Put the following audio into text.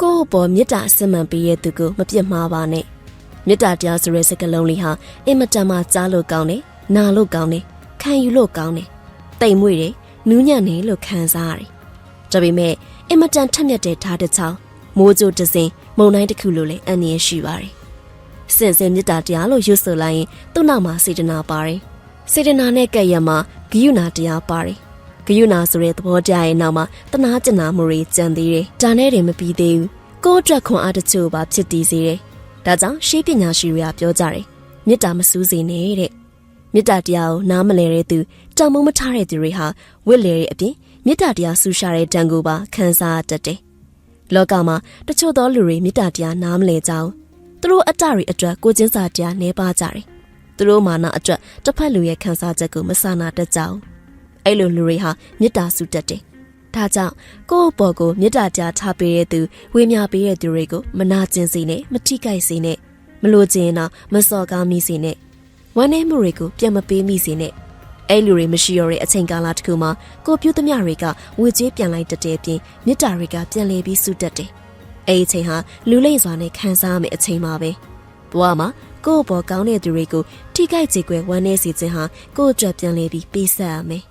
ကိုယ့်ဘောမေတ္တာအစစ်မှန်ပေးရဲ့သူကိုမပြစ်မှားပါနဲ့မေတ္တာတရားဆိုတဲ့စကားလုံးလေးဟာအင်မတန်မှကြားလို့ကောင်းတယ်နာလို့ကောင်းတယ်ခံယူလို့ကောင်းတယ်တိမ်မွေ့တယ်နူးညံ့တယ်လို့ခံစားရတယ်ဒါပေမဲ့အင်မတန်ထက်မြက်တဲ့ဓာတ်တစ်ချောင်းမိုးကြိုတစ်စင်မုံတိုင်းတစ်ခုလိုလည်းအန္တရာယ်ရှိပါတယ်စင်စင်မေတ္တာတရားလို့ရွတ်ဆိုလိုက်ရင်သူ့နောက်မှာစေတနာပါတယ်စေတနာနဲ့ကဲ့ရဲ့မှာဂိယုနာတရားပါတယ် ဂယုနာဆိုတဲ့သဘောတရားရဲ့နောက်မှာတနာကျင်နာမှုတွေကြံသေးတယ်။ဒါနဲ့တွေမပြီးသေးဘူး။ကိုယ့်အတွက်ခွန်အားတချို့ပါဖြစ်တည်စေတယ်။ဒါကြောင့်ရှေးပညာရှိတွေကပြောကြတယ်။မေတ္တာမစူးစေနဲ့တဲ့။မေတ္တာတရားကိုနားမလည်တဲ့သူတောင်မုံမထားတဲ့သူတွေဟာဝစ်လေတဲ့အပြင်မေတ္တာတရားဆူရှာတဲ့တန်ကိုပါခံစားတတ်တယ်။လောကမှာတချို့သောလူတွေမေတ္တာတရားနားမလည်ကြဘူး။သူတို့အတ္တတွေအတွက်ကိုယ်ချင်းစာတရားနှဲပါကြတယ်။သူတို့မာနအတွက်တစ်ဖက်လူရဲ့ခံစားချက်ကိုမဆာနာတတ်ကြဘူး။ အဲ့လိုလူတွေဟာမေတ္တာစုတတ်တယ်။ဒါကြောင့်ကိုယ့်အပေါ်ကိုမေတ္တာကြားထားပေးတဲ့သူဝေမျှပေးတဲ့သူတွေကိုမနာကျင်စေနဲ့မထိခိုက်စေနဲ့မလိုချင်ရင်တော့မစော်ကားမိစေနဲ့ဝမ်းနည်းမှုတွေကိုပြန်မပေးမိစေနဲ့အဲ့လူတွေမရှိရတဲ့အချိန်ကာလတစ်ခုမှာကိုပြုသမျှတွေကဝေကြေးပြန်လိုက်တတ်တဲ့အပြင်မေတ္တာတွေကပြန်လည်ပြီးစုတတ်တယ်။အဲ့ဒီအချိန်ဟာလူလိမ့်စွာနဲ့ခံစားရမယ့်အချိန်ပါပဲ။ဘဝမှာကိုယ့်အပေါ်ကောင်းတဲ့သူတွေကိုထိခိုက်ကြေကွယ်ဝမ်းနည်းစေခြင်းဟာကိုယ့်အတွက်ပြန်လည်ပြီးပေးဆက်ရမယ်။